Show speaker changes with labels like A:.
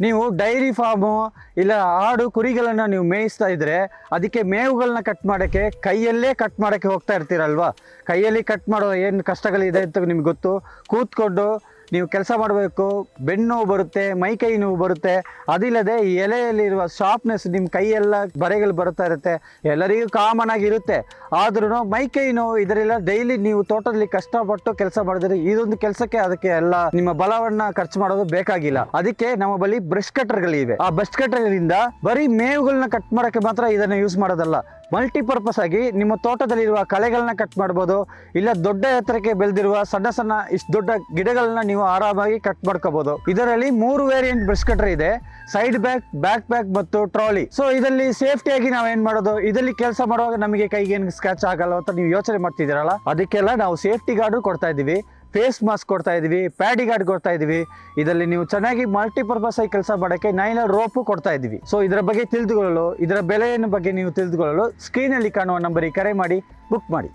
A: ನೀವು dairy farm ಇಲ್ಲ ಆಡು ಕುರಿಗಳನ್ನು ನೀವು ಮೇಯಿಸ್ತಾ ಇದ್ರೆ ಅದಕ್ಕೆ ಮೇವುಗಳನ್ನ ಕಟ್ ಮಾಡೋಕ್ಕೆ ಕೈಯಲ್ಲೇ ಕಟ್ ಮಾಡೋಕ್ಕೆ ಹೋಗ್ತಾ ಇರ್ತೀರಲ್ವ? ಕೈಯಲ್ಲಿ ಕಟ್ ಮಾಡೋ ಏನು ಕಷ್ಟಗಳಿದೆ ಅಂತ ನಿಮ್ಗೆ ಗೊತ್ತು? ಕೂತ್ಕೊಂಡು ನೀವು ಕೆಲಸ ಮಾಡಬೇಕು, ಬೆನ್ನು ನೋವು ಬರುತ್ತೆ, ಮೈ ಕೈ ನೋವು ಬರುತ್ತೆ. ಅದಿಲ್ಲದೆ ಈ ಎಲೆಯಲ್ಲಿರುವ ಶಾರ್ಪ್ನೆಸ್ ನಿಮ್ಮ ಕೈಯೆಲ್ಲ ಬರೆಗಳು ಬರ್ತಾ ಇರುತ್ತೆ. ಎಲ್ಲರಿಗೂ ಕಾಮನ್ ಆಗಿರುತ್ತೆ ಆದ್ರೂ ಮೈ ಕೈ ನೋವು ಇದರೆಲ್ಲ ಡೈಲಿ ನೀವು ತೋಟದಲ್ಲಿ ಕಷ್ಟಪಟ್ಟು ಕೆಲಸ ಮಾಡಿದ್ರೆ ಇದೊಂದು ಕೆಲಸಕ್ಕೆ ಅದಕ್ಕೆ ಎಲ್ಲ ನಿಮ್ಮ ಬಲವನ್ನ ಖರ್ಚು ಮಾಡೋದು ಬೇಕಾಗಿಲ್ಲ. ಅದಕ್ಕೆ ನಮ್ಮ ಬಳಿ ಬ್ರಷ್ ಕಟರ್ಗಳಿವೆ ಆ ಬ್ರಷ್ ಕಟರ್ಗಳಿಂದ ಬರೀ ಮೇವುಗಳನ್ನ ಕಟ್ ಮಾಡೋಕ್ಕೆ ಮಾತ್ರ ಇದನ್ನ ಯೂಸ್ ಮಾಡೋದಲ್ಲ. ಮಲ್ಟಿಪರ್ಪಸ್ ಆಗಿ ನಿಮ್ಮ ತೋಟದಲ್ಲಿರುವ ಕಳೆಗಳನ್ನ ಕಟ್ ಮಾಡ್ಬೋದು. ಇಲ್ಲ ದೊಡ್ಡ ಎತ್ತರಕ್ಕೆ ಬೆಳೆದಿರುವ ಸಣ್ಣ ಸಣ್ಣ ಇಷ್ಟು ದೊಡ್ಡ ಗಿಡಗಳನ್ನ ಆರಾಮಾಗಿ ಕಟ್ ಮಾಡ್ಕೋಬಹುದು ಇದರಲ್ಲಿ ಮೂರು ವೇರಿಯಂಟ್ ಬ್ರಷ್ ಕಟರ್ ಇದೆ. ಸೈಡ್ ಬ್ಯಾಕ್ ಬ್ಯಾಕ್ ಬ್ಯಾಕ್ ಮತ್ತು ಟ್ರಾಲಿ ಸೊ ಇದರಲ್ಲಿ ಸೇಫ್ಟಿಯಾಗಿ ನಾವು ಏನ್ ಮಾಡೋದು? ಇದರಲ್ಲಿ ಕೆಲಸ ಮಾಡುವಾಗ ನಮಗೆ ಕೈಗೆ ಏನು ಸ್ಕ್ರಾಚ್ ಆಗಲ್ಲ ಅಂತ ನೀವು ಯೋಚನೆ ಮಾಡ್ತಿದ್ದೀರಲ್ಲ? ಅದಕ್ಕೆಲ್ಲ ನಾವು ಸೇಫ್ಟಿ ಗಾರ್ಡು ಕೊಡ್ತಾ ಇದ್ದೀವಿ. ಫೇಸ್ ಮಾಸ್ಕ್ ಕೊಡ್ತಾ ಇದೀವಿ ಪ್ಯಾಡಿ ಗಾರ್ಡ್ ಕೊಡ್ತಾ ಇದೀವಿ ಇದರಲ್ಲಿ ನೀವು ಚೆನ್ನಾಗಿ ಮಲ್ಟಿಪರ್ಪಸ್ ಆಗಿ ಕೆಲಸ ಮಾಡೋಕ್ಕೆ ನೈಲರ್ ರೋಪು ಕೊಡ್ತಾ ಇದೀವಿ ಸೊ ಇದರ ಬಗ್ಗೆ ತಿಳಿದುಕೊಳ್ಳಲು, ಇದರ ಬೆಲೆಯನ್ನು ಬಗ್ಗೆ ನೀವು ತಿಳಿದುಕೊಳ್ಳಲು ಸ್ಕ್ರೀನಲ್ಲಿ ಕಾಣುವ ನಂಬರಿಗೆ ಕರೆ ಮಾಡಿ ಬುಕ್ ಮಾಡಿ.